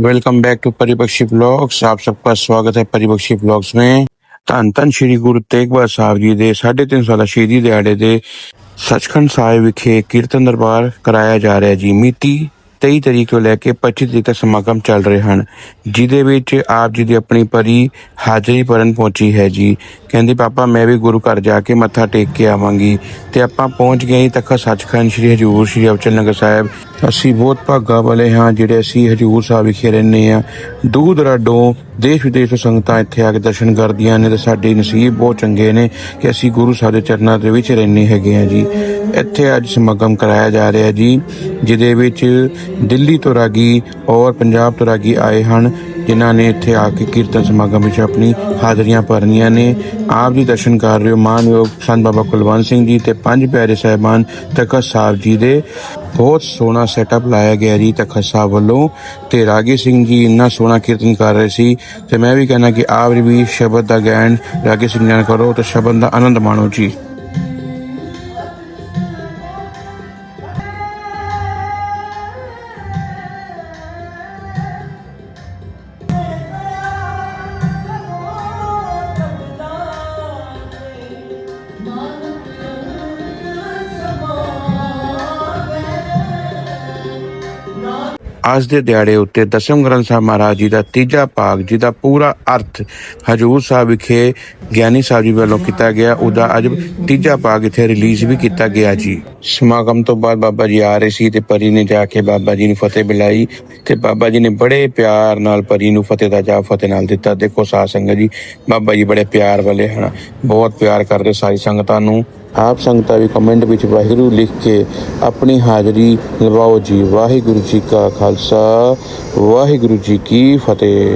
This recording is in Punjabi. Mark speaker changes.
Speaker 1: welcome back to Paripakshi vlogs आप सबका स्वागत है परिपक्षी ब्लॉग्स में ਧੰਨ ਧੰਨ ਸ਼੍ਰੀ ਗੁਰੂ ਤੇਗ ਬਹਾਦਰ ਸਾਹਿਬ ਜੀ ਦੇ 350 ਸਾਲਾ ਸ਼ਹੀਦੀ ਦਿਹਾੜੇ ਦੇ ਸੱਚਖੰਡ ਸਾਹਿਬ ਵਿਖੇ ਕੀਰਤਨ ਦਰਬਾਰ ਕਰਾਇਆ ਜਾ ਰਿਹਾ ਜੀ ਮਿਤੀ 23 ਤਰੀਕ ਤੋਂ ਲੈ ਕੇ 25 ਤਰੀਕ ਤੱਕ ਸਮਾਗਮ ਚੱਲ ਰਹੇ ਹਨ ਜਿਦੇ ਵਿੱਚ ਆਪ ਜੀ ਦੀ ਆਪਣੀ ਪਰੀ ਹਾਜ਼ਰੀ ਭਰਨ ਪਹੁੰਚੀ ਹੈ ਜੀ। ਕਹਿੰਦੀ, ਪਾਪਾ, ਮੈਂ ਵੀ ਗੁਰੂ ਘਰ ਜਾ ਕੇ ਮੱਥਾ ਟੇਕ ਕੇ ਆਵਾਂਗੀ। ਤੇ ਆਪਾਂ ਪਹੁੰਚ ਗਏ ਤੱਕ ਸੱਚਖੰਡ ਸ਼੍ਰੀ ਹਜੂਰ ਸ਼੍ਰੀ ਅਬਚਲ ਨਗਰ ਸਾਹਿਬ। ਅਸੀਂ ਬਹੁਤ ਭਾਗਾ ਵਾਲੇ ਹਾਂ, ਜਿਹੜੇ ਅਸੀਂ ਹਜੂਰ ਸਾਹਿਬ ਵਿਖੇ ਰਹਿੰਦੇ ਹਾਂ। ਦੂਰ ਦਰਾਡੋਂ ਦੇਸ਼ ਵਿਦੇਸ਼ ਤੋਂ ਸੰਗਤਾਂ ਇੱਥੇ ਆ ਕੇ ਦਰਸ਼ਨ ਕਰਦੀਆਂ ਨੇ ਤੇ ਸਾਡੇ ਨਸੀਬ ਬਹੁਤ ਚੰਗੇ ਨੇ ਕਿ ਅਸੀਂ ਗੁਰੂ ਸਾਹਿਬ ਦੇ ਚਰਨਾਂ ਦੇ ਵਿੱਚ ਰਹਿੰਦੇ ਹੈਗੇ ਹਾਂ ਜੀ। ਇੱਥੇ ਅੱਜ ਸਮਾਗਮ ਕਰਾਇਆ ਜਾ ਰਿਹਾ ਜੀ, ਜਿਹਦੇ ਵਿੱਚ ਦਿੱਲੀ ਤੋਂ ਰਾਗੀ ਔਰ ਪੰਜਾਬ ਤੋਂ ਰਾਗੀ ਆਏ ਹਨ, ਜਿਨ੍ਹਾਂ ਨੇ ਇੱਥੇ ਆ ਕੇ ਕੀਰਤਨ ਸਮਾਗਮ ਵਿੱਚ ਆਪਣੀ ਹਾਜ਼ਰੀਆਂ ਭਰਨੀਆਂ ਨੇ। ਆਪ ਜੀ ਦਰਸ਼ਨ ਕਰ ਰਹੇ ਹੋ ਮਾਨਯੋਗ ਸੰਤ ਬਾਬਾ ਕੁਲਵੰਤ ਸਿੰਘ ਜੀ ਤੇ ਪੰਜ ਪਿਆਰੇ ਸਾਹਿਬਾਨ ਤਖਤ ਸਾਹਿਬ ਜੀ ਦੇ। ਬਹੁਤ ਸੋਹਣਾ ਸੈਟਅਪ ਲਾਇਆ ਗਿਆ ਜੀ ਤਖਤ ਸਾਹਿਬ ਵੱਲੋਂ ਤੇ ਰਾਗੀ ਸਿੰਘ ਜੀ ਇੰਨਾ ਸੋਹਣਾ ਕੀਰਤਨ ਕਰ ਰਹੇ ਸੀ ਤੇ ਮੈਂ ਵੀ ਕਹਿਣਾ ਕਿ ਆਪ ਵੀ ਸ਼ਬਦ ਦਾ ਗਾਇਨ ਰਾਗੀ ਸਿੰਘ ਨਾਲ ਕਰੋ ਤੇ ਸ਼ਬਦ ਦਾ ਆਨੰਦ ਮਾਣੋ ਜੀ। ਅੱਜ ਦੇ ਦਿਹਾੜੇ ਉੱਤੇ ਦਸਮ ਗ੍ਰੰਥ ਸਾਹਿਬ ਮਹਾਰਾਜ ਜੀ ਦਾ ਤੀਜਾ ਭਾਗ ਜਿਹਦਾ ਪੂਰਾ ਅਰਥ ਹਜੂਰ ਸਾਹਿਬ ਵਿਖੇ ਗਿਆਨੀ ਸਾਹਿਬ ਜੀ ਵੱਲੋਂ ਕੀਤਾ ਗਿਆ, ਉਹਦਾ ਅੱਜ ਤੀਜਾ ਭਾਗ ਇੱਥੇ ਰਿਲੀਜ਼ ਵੀ ਕੀਤਾ ਗਿਆ ਜੀ। ਸਮਾਗਮ ਤੋਂ ਬਾਅਦ ਬਾਬਾ ਜੀ ਆ ਰਹੇ ਸੀ ਤੇ ਪਰੀ ਨੇ ਜਾ ਕੇ ਬਾਬਾ ਜੀ ਨੂੰ ਫਤਿਹ ਮਿਲਾਈ ਤੇ ਬਾਬਾ ਜੀ ਨੇ ਬੜੇ ਪਿਆਰ ਨਾਲ ਪਰੀ ਨੂੰ ਫਤਿਹ ਦਾ ਜਾ ਫਤਿਹ ਨਾਲ ਦਿੱਤਾ। ਦੇਖੋ ਸਾਧ ਸੰਗਤ ਜੀ, ਬਾਬਾ ਜੀ ਬੜੇ ਪਿਆਰ ਵਾਲੇ ਹਨ, ਬਹੁਤ ਪਿਆਰ ਕਰਦੇ ਸਾਰੀ ਸੰਗਤਾਂ ਨੂੰ। ਆਪ ਸੰਗਤਾਂ ਵੀ ਕਮੈਂਟ ਵਿੱਚ ਵਾਹਿਗੁਰੂ ਲਿਖ ਕੇ ਆਪਣੀ ਹਾਜ਼ਰੀ ਲਵਾਓ ਜੀ। ਵਾਹਿਗੁਰੂ ਜੀ ਕਾ ਖਾਲਸਾ, ਵਾਹਿਗੁਰੂ ਜੀ ਕੀ ਫਤਿਹ।